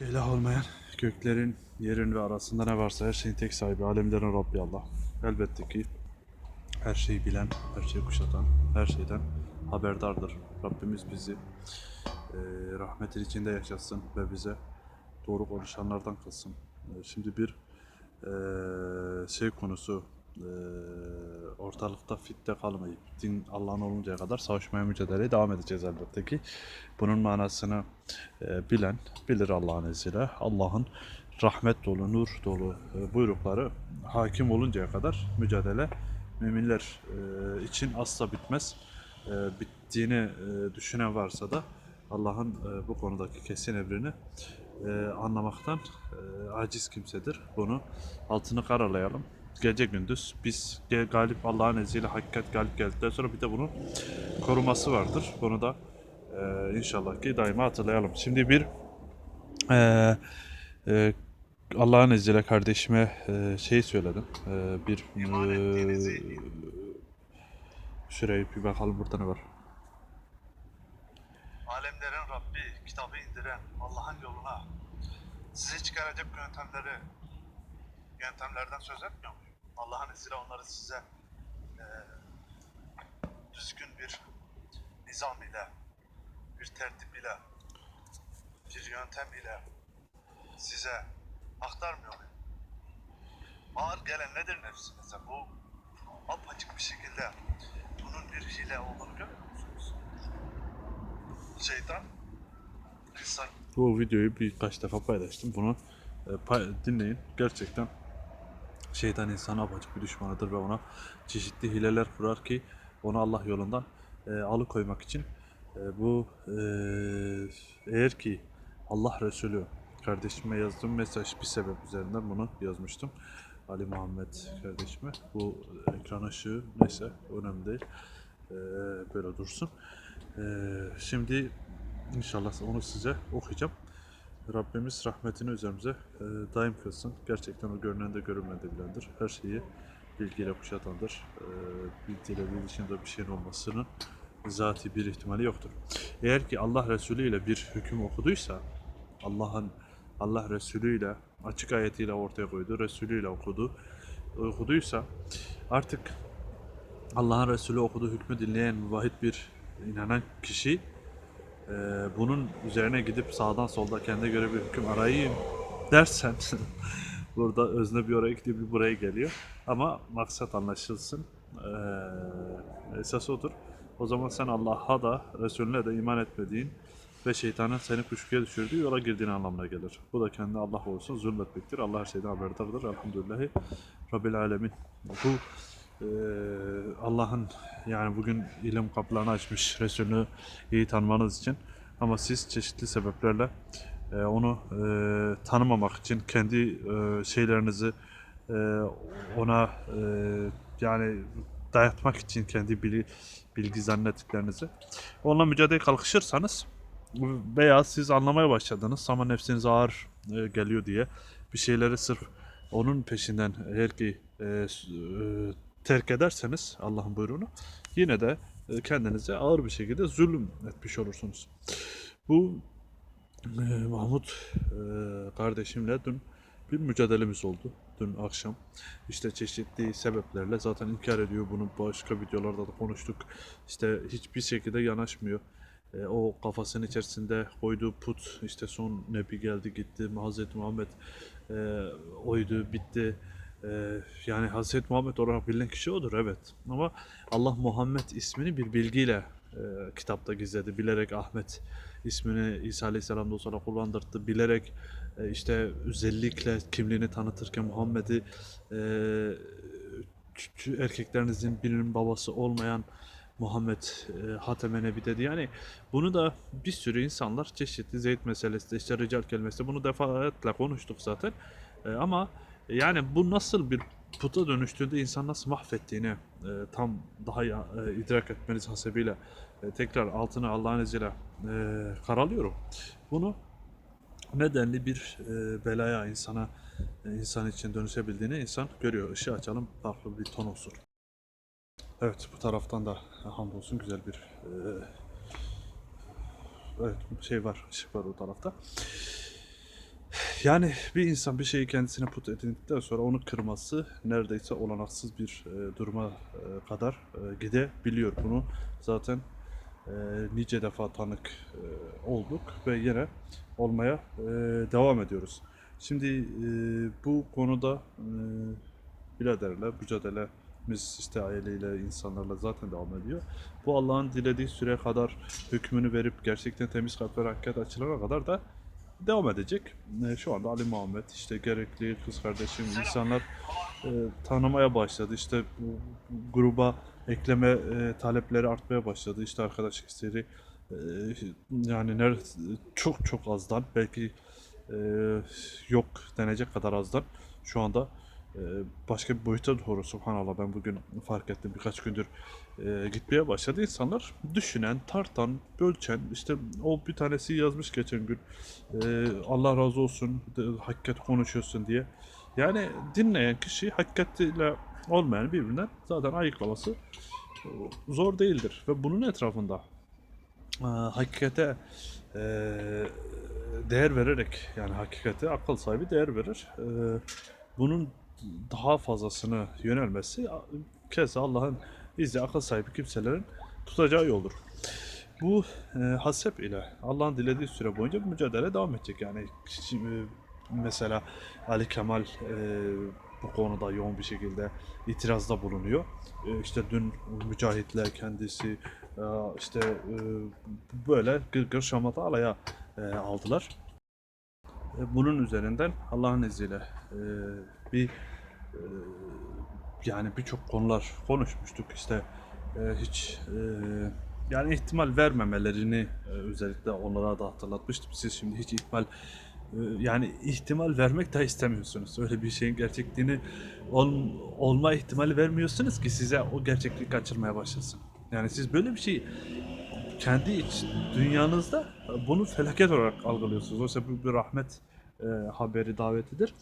İlah olmayan göklerin, yerin ve arasında ne varsa her şeyin tek sahibi alemlerin Rabbi Allah. Elbette ki her şeyi bilen, her şeyi kuşatan, her şeyden haberdardır. Rabbimiz bizi eee rahmetin içinde yaşatsın ve bize doğru konuşanlardan kılsın. Eee, şimdi bir eee, şey konusu eee, ortalıkta fitte kalmayıp din Allah'ın oluncaya kadar savaşmaya mücadeleye devam edeceğiz elbette ki. Bunun manasını eee, bilen bilir Allah'ın izniyle. Allah'ın rahmet dolu, nur dolu eee, buyrukları hakim oluncaya kadar mücadele müminler eee, için asla bitmez. Bittiğini eee, düşünen varsa da Allah'ın bu konudaki kesin emrini anlamaktan aciz kimsedir. Bunu altını karalayalım. Gece gündüz biz galip Allah'ın izniyle hakikat galip geldikten sonra bir de bunun koruması vardır. Bunu da eee, inşallah ki daima hatırlayalım. Şimdi bir eee, eee, Allah'ın izniyle kardeşime eee, şey söyledim. Eee, bir eee, şuraya bir bakalım burada ne var. Alemlerin Rabbi kitabı indiren Allah'ın yoluna sizi çıkaracak yöntemleri yöntemlerden söz etmiyor muyum? Allah'ın izniyle onları size eee, düzgün bir nizam ile bir tertip ile bir yöntem ile size aktarmıyor muyum? Ağır gelen nedir nefsinize? Bu apaçık bir şekilde bunun bir hile olduğunu görüyor musunuz? Şeytan insan Bu videoyu birkaç defa paylaştım. Bunu e, pay- dinleyin. Gerçekten şeytan insan apaçık bir düşmanıdır ve ona çeşitli hileler kurar ki onu Allah yolundan e, alıkoymak için e, bu e, eğer ki Allah Resulü kardeşime yazdığım mesaj bir sebep üzerinden bunu yazmıştım. Ali Muhammed kardeşime. Bu ekran ışığı neyse önemli değil. E, böyle dursun. E, şimdi İnşallah onu size okuyacağım. Rabbimiz rahmetini üzerimize e, daim kılsın. Gerçekten o görünen de görünmeyen de bilendir. Her şeyi bilgiyle kuşatandır. E, bilgiyle bir dışında bir şeyin olmasının zati bir ihtimali yoktur. Eğer ki Allah Resulü ile bir hüküm okuduysa, Allah'ın Allah Resulü ile açık ayetiyle ortaya koydu, Resulü ile okudu, okuduysa artık Allah'ın Resulü okuduğu hükmü dinleyen müvahhid bir inanan kişi ee, bunun üzerine gidip sağdan solda kendine göre bir hüküm arayayım dersen burada özne bir oraya gidiyor bir buraya geliyor. Ama maksat anlaşılsın. Ee, esas odur. O zaman sen Allah'a da Resulüne de iman etmediğin ve şeytanın seni kuşkuya düşürdüğü yola girdiğin anlamına gelir. Bu da kendi Allah olsun zulmetmektir. Allah her şeyden haberdardır. Elhamdülillahi Rabbil Alemin. Bu ee, Allah'ın yani bugün ilim kapılarını açmış Resulünü iyi tanımanız için. Ama siz çeşitli sebeplerle e, onu e, tanımamak için kendi e, şeylerinizi ona yani dayatmak için kendi bilgi, bilgi zannettiklerinizi. Onunla mücadele kalkışırsanız veya siz anlamaya başladınız ama nefsiniz ağır geliyor diye bir şeyleri sırf onun peşinden eğer ki e, e, terk ederseniz Allah'ın buyruğunu yine de e, kendinize ağır bir şekilde zulüm etmiş olursunuz. Bu e, Mahmut e, kardeşimle dün bir mücadelemiz oldu. Dün akşam işte çeşitli sebeplerle zaten inkar ediyor bunu başka videolarda da konuştuk. İşte hiçbir şekilde yanaşmıyor. E, o kafasının içerisinde koyduğu put işte son nebi geldi gitti Hazreti Muhammed e, oydu bitti. E, yani Hazreti Muhammed olarak bilinen kişi odur evet. Ama Allah Muhammed ismini bir bilgiyle e, kitapta gizledi. Bilerek Ahmet ismini İsa Aleyhisselam da sonra kullandırdı. Bilerek e, işte özellikle kimliğini tanıtırken Muhammed'i e, erkeklerinizin birinin babası olmayan Muhammed e, Hatem-i Nebi dedi. Yani bunu da bir sürü insanlar çeşitli Zeyd meselesi işte rical kelimesi bunu defaatle konuştuk zaten. E, ama yani bu nasıl bir puta dönüştüğünde insan nasıl mahvettiğini e, tam daha ya, e, idrak etmeniz hasebiyle e, tekrar altını Allah'ın izniyle e, karalıyorum. Bunu nedenli bir e, belaya insana e, insan için dönüşebildiğini insan görüyor. Işığı açalım farklı bir ton olsun. Evet bu taraftan da hamdolsun güzel bir e, evet şey var ışık var o tarafta. Yani bir insan bir şeyi kendisine put edindikten sonra onu kırması neredeyse olanaksız bir e, duruma e, kadar e, gidebiliyor. Bunu zaten e, nice defa tanık e, olduk ve yine olmaya e, devam ediyoruz. Şimdi e, bu konuda e, biraderle mücadelemiz işte aileyle insanlarla zaten devam ediyor. Bu Allah'ın dilediği süre kadar hükmünü verip gerçekten temiz kalp ve hakikat açılana kadar da devam edecek. E, Şu anda Ali Muhammed işte gerekli kız kardeşim insanlar e, tanımaya başladı. İşte bu, gruba ekleme e, talepleri artmaya başladı. İşte arkadaş isteği e, yani ner çok çok azdan belki e, yok denecek kadar azdan şu anda başka bir boyuta doğru subhanallah ben bugün fark ettim. Birkaç gündür e, gitmeye başladı. İnsanlar düşünen, tartan, bölçen işte o bir tanesi yazmış geçen gün e, Allah razı olsun de, hakikat konuşuyorsun diye. Yani dinleyen kişi hakikatiyle olmayan birbirinden zaten ayıklaması e, zor değildir. Ve bunun etrafında hakikate değer vererek yani hakikate akıl sahibi değer verir. Bunun daha fazlasını yönelmesi keza Allah'ın izni akıl sahibi kimselerin tutacağı yoldur. Bu e, hasep ile Allah'ın dilediği süre boyunca bu mücadele devam edecek. Yani şimdi, mesela Ali Kemal e, bu konuda yoğun bir şekilde itirazda bulunuyor. E, işte dün mücahitler kendisi e, işte e, böyle gırgır şamata alaya e, aldılar. E, bunun üzerinden Allah'ın izniyle e, bir e, yani birçok konular konuşmuştuk işte e, hiç e, yani ihtimal vermemelerini e, özellikle onlara da hatırlatmıştım. Siz şimdi hiç ihtimal e, yani ihtimal vermek de istemiyorsunuz. Öyle bir şeyin gerçekliğini ol- olma ihtimali vermiyorsunuz ki size o gerçekliği kaçırmaya başlasın. Yani siz böyle bir şey kendi iç dünyanızda bunu felaket olarak algılıyorsunuz. Oysa bu bir rahmet e, haberi davetidir.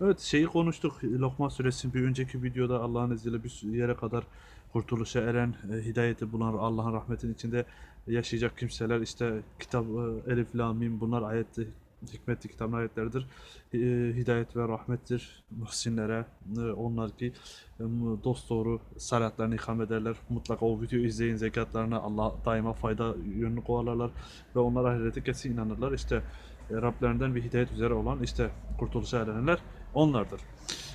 Evet şeyi konuştuk. Lokman suresinin bir önceki videoda Allah'ın izniyle bir yere kadar kurtuluşa eren, e, hidayeti bulan Allah'ın rahmetin içinde yaşayacak kimseler işte kitap e, Elif Lam Mim bunlar ayette hikmetli kitabın ayetleridir. E, hidayet ve rahmettir muhsinlere. E, onlar ki e, dost doğru salatlarını ikam ederler. Mutlaka o videoyu izleyin zekatlarına Allah daima fayda yönünü kovalarlar ve onlar ahirete kesin inanırlar. İşte Rablerinden bir hidayet üzere olan işte kurtuluşa erenler onlardır.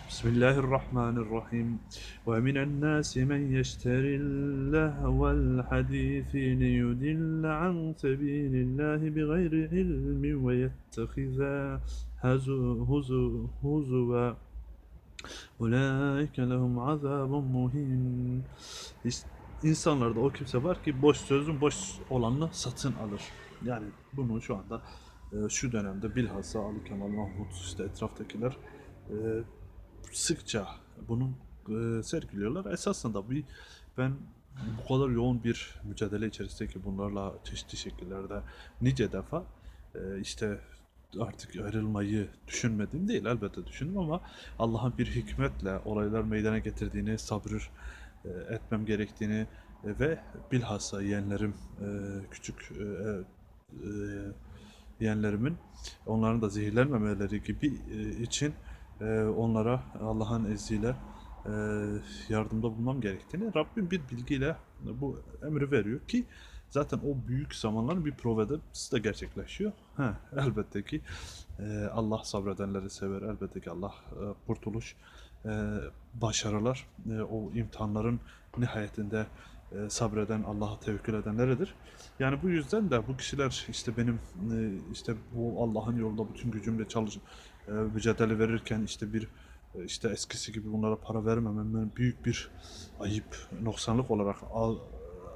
Bismillahirrahmanirrahim. Ve minen nasi men yeşteril lehvel hadithi liyudille an sebilillahi bi gayri ilmi ve yettehiza hazu huzu huzuva Ulaike lehum azabun muhin. İnsanlarda o kimse var ki boş sözün boş olanını satın alır. Yani bunu şu anda e, şu dönemde bilhassa Ali Kemal Mahmut işte etraftakiler e, sıkça bunu e, sergiliyorlar. Esasında bir ben bu kadar yoğun bir mücadele içerisindeki bunlarla çeşitli şekillerde nice defa e, işte artık ayrılmayı düşünmedim değil elbette düşündüm ama Allah'ın bir hikmetle olaylar meydana getirdiğini, sabır etmem gerektiğini ve bilhassa yeğenlerim küçük yeğenlerimin onların da zehirlenmemeleri gibi e, için e, onlara Allah'ın izniyle e, yardımda bulmam gerektiğini Rabbim bir bilgiyle bu emri veriyor ki zaten o büyük zamanların bir provası da gerçekleşiyor. Ha, elbette ki Allah sabredenleri sever. Elbette ki Allah kurtuluş, başarılar, o imtihanların nihayetinde e, sabreden, Allah'a tevekkül edenleridir. Yani bu yüzden de bu kişiler işte benim e, işte bu Allah'ın yolunda bütün gücümle çalışıp e, mücadele verirken işte bir e, işte eskisi gibi bunlara para vermemem büyük bir ayıp, noksanlık olarak al,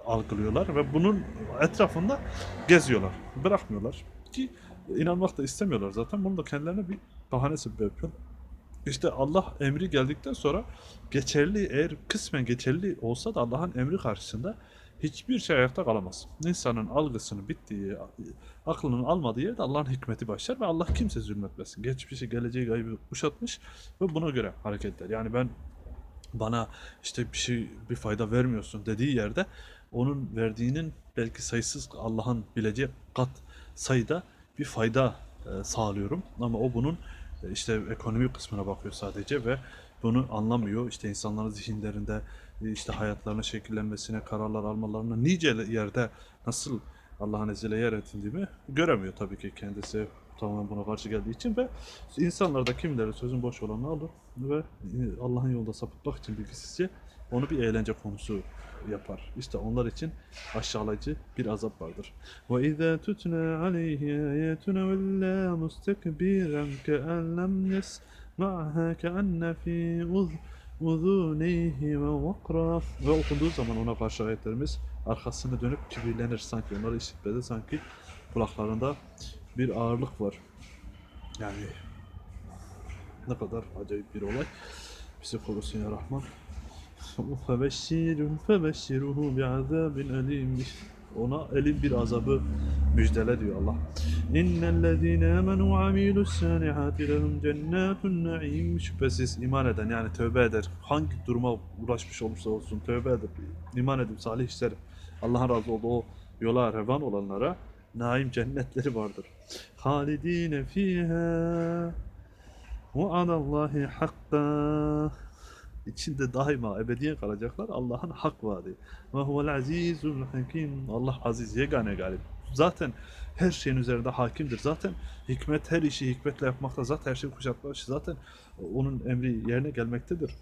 algılıyorlar ve bunun etrafında geziyorlar. Bırakmıyorlar ki inanmak da istemiyorlar zaten. Bunu da kendilerine bir bahane sebep yapıyor. İşte Allah emri geldikten sonra geçerli eğer kısmen geçerli olsa da Allah'ın emri karşısında hiçbir şey ayakta kalamaz. İnsanın algısının bittiği, aklının almadığı yerde Allah'ın hikmeti başlar ve Allah kimse zulmetmesin. Geçmişi, geleceği gaybı kuşatmış ve buna göre hareket eder. Yani ben bana işte bir şey bir fayda vermiyorsun dediği yerde onun verdiğinin belki sayısız Allah'ın bileceği kat sayıda bir fayda e, sağlıyorum. Ama o bunun işte ekonomi kısmına bakıyor sadece ve bunu anlamıyor. İşte insanların zihinlerinde işte hayatlarının şekillenmesine, kararlar almalarına nice yerde nasıl Allah'ın izniyle yer edindiğimi göremiyor tabii ki kendisi tamamen buna karşı geldiği için ve insanlarda kimileri sözün boş olanı alır ve Allah'ın yolunda sapıtmak için bilgisizce onu bir eğlence konusu yapar. İşte onlar için aşağılayıcı bir azap vardır. Ve izâ tutnâ aleyhi âyâtuna vellâ mustekbiren ke'en lem yesma'hâ ke'enne fî uz uzûneyhi ve vakra ve okunduğu zaman ona karşı ayetlerimiz arkasını dönüp kibirlenir sanki onları işitmede sanki kulaklarında bir ağırlık var. Yani ne kadar acayip bir olay. Bizi korusun ya Rahman. Febeşşirun febeşşiruhu bi'azabin alim. Ona elim bir azabı müjdele diyor Allah. İnnellezîne amenu amilus-sâlihâti lehum cennâtun naîm. Şüphesiz iman eden yani tövbe eder. Hangi duruma uğraşmış olursa olsun tövbe eder. İman edip salih işler Allah'ın razı olduğu yola revan olanlara naim cennetleri vardır. Halidine fiha ve alallahi hakka içinde daima ebediyen kalacaklar Allah'ın hak vaadi. Ve huvel azizul hakim. Allah aziz yegane galip. Zaten her şeyin üzerinde hakimdir. Zaten hikmet her işi hikmetle yapmakta zaten her şeyi kuşatmış. Zaten onun emri yerine gelmektedir.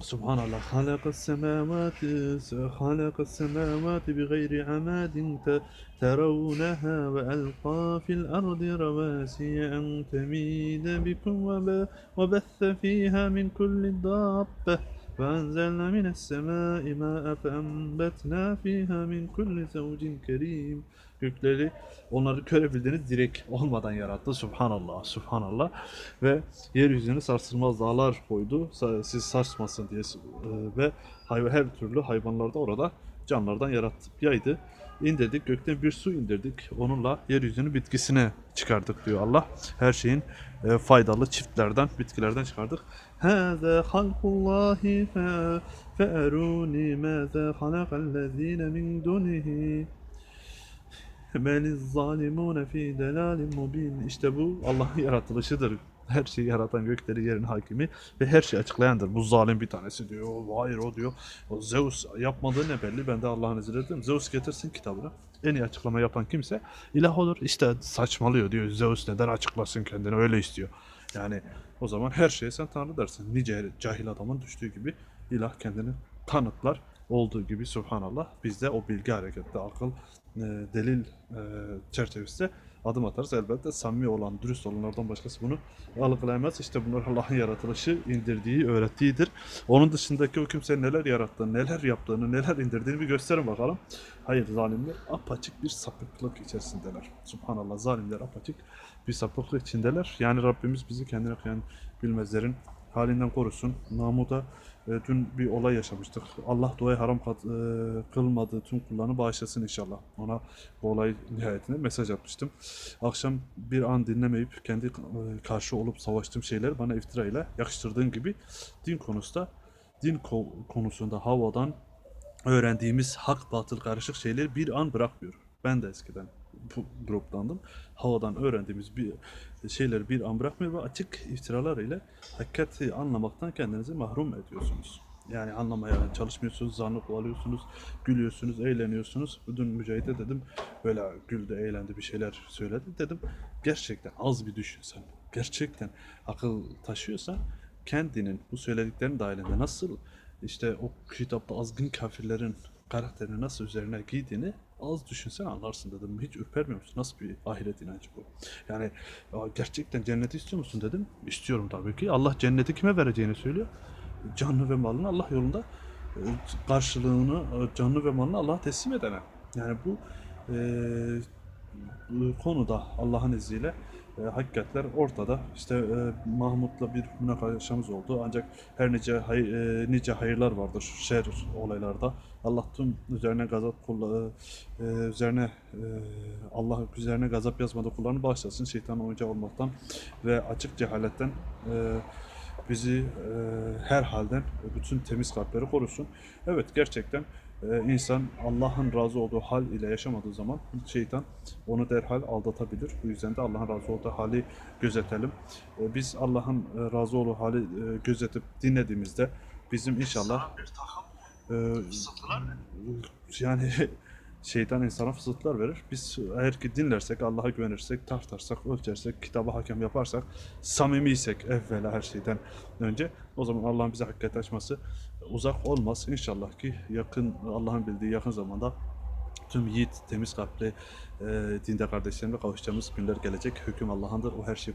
Halakas semavati halakas semavati bi gayri amadin te- ترونها وألقى في الأرض رواسي أن تميد بكم وب- وبث فيها من كل دابة وأنزلنا من السماء ماء فأنبتنا فيها من كل زوج كريم. Gökleri onları görebildiğiniz direk olmadan yarattı. Subhanallah, subhanallah. Ve yeryüzünü sarsılmaz dağlar koydu. Siz sarsmasın diye. e, Ve her türlü hayvanlar da orada canlardan yaratıp yaydı indirdik. Gökten bir su indirdik. Onunla yeryüzünü bitkisine çıkardık diyor Allah. Her şeyin e, faydalı çiftlerden, bitkilerden çıkardık. Hâzâ halkullâhi fe- fe'erûni mâzâ halakallezîne min dunihi. Beliz zalimûne fî delâlim mubîn. İşte bu Allah'ın yaratılışıdır. Her şeyi yaratan gökleri yerin hakimi ve her şeyi açıklayandır. Bu zalim bir tanesi diyor. Hayır o diyor. O Zeus yapmadığı ne belli. Ben de Allah'ın izniyle dedim. Zeus getirsin kitabını. En iyi açıklama yapan kimse ilah olur. İşte saçmalıyor diyor. Zeus neden açıklasın kendini öyle istiyor. Yani o zaman her şeye sen tanrı dersin. Nice cahil adamın düştüğü gibi ilah kendini tanıtlar. Olduğu gibi subhanallah biz de o bilgi harekette akıl delil e, çerçevesinde adım atarız. Elbette samimi olan, dürüst olanlardan başkası bunu algılayamaz. İşte bunlar Allah'ın yaratılışı, indirdiği, öğrettiğidir. Onun dışındaki o kimsenin neler yarattığını, neler yaptığını, neler indirdiğini bir gösterin bakalım. Hayır zalimler apaçık bir sapıklık içerisindeler. Subhanallah zalimler apaçık bir sapıklık içindeler. Yani Rabbimiz bizi kendine kıyan bilmezlerin halinden korusun. Mahmud'a e, dün bir olay yaşamıştık. Allah duayı haram kat- e, kılmadığı tüm kullarını bağışlasın inşallah. Ona bu olay nihayetinde mesaj atmıştım. Akşam bir an dinlemeyip kendi e, karşı olup savaştığım şeyleri bana iftira ile yakıştırdığın gibi din konusunda din ko- konusunda havadan öğrendiğimiz hak batıl karışık şeyleri bir an bırakmıyor. Ben de eskiden bu gruptandım. Havadan öğrendiğimiz bir şeyleri bir an bırakmıyor ve açık iftiralar ile hakikati anlamaktan kendinizi mahrum ediyorsunuz. Yani anlamaya çalışmıyorsunuz, zanlı kovalıyorsunuz, gülüyorsunuz, eğleniyorsunuz. Dün Mücahit'e dedim, böyle güldü, eğlendi, bir şeyler söyledi. Dedim, gerçekten az bir düşün sen. Gerçekten akıl taşıyorsan kendinin bu söylediklerin dahilinde nasıl işte o kitapta azgın kafirlerin karakterini nasıl üzerine giydiğini az düşünsen anlarsın dedim. Hiç ürpermiyor musun? Nasıl bir ahiret inancı bu? Yani ya gerçekten cenneti istiyor musun dedim. İstiyorum tabii ki. Allah cenneti kime vereceğini söylüyor. Canlı ve malını Allah yolunda e, karşılığını e, canlı ve malını Allah'a teslim edene. Yani bu e, konuda Allah'ın izniyle e, hakikatler ortada. İşte e, Mahmut'la bir münakaşamız oldu. Ancak her nice hay, e, nice hayırlar vardır şer olaylarda. Allah tüm üzerine gazap kulla, e, üzerine e, Allah üzerine gazap yazmadığı kullarını bağışlasın. Şeytan oyuncağı olmaktan ve açık cehaletten e, bizi e, her halden bütün temiz kalpleri korusun. Evet gerçekten e, insan Allah'ın razı olduğu hal ile yaşamadığı zaman şeytan onu derhal aldatabilir. Bu yüzden de Allah'ın razı olduğu hali gözetelim. E, Biz Allah'ın e, razı olduğu hali e, gözetip dinlediğimizde bizim inşallah e, yani şeytan insana fısıltılar verir. Biz eğer ki dinlersek, Allah'a güvenirsek, tartarsak, ölçersek, kitaba hakem yaparsak, samimiysek evvela her şeyden önce o zaman Allah'ın bize hakikat açması uzak olmaz. İnşallah ki yakın, Allah'ın bildiği yakın zamanda tüm yiğit, temiz kalpli e, dinde kardeşlerime kavuşacağımız günler gelecek. Hüküm Allah'ındır. O her şeyi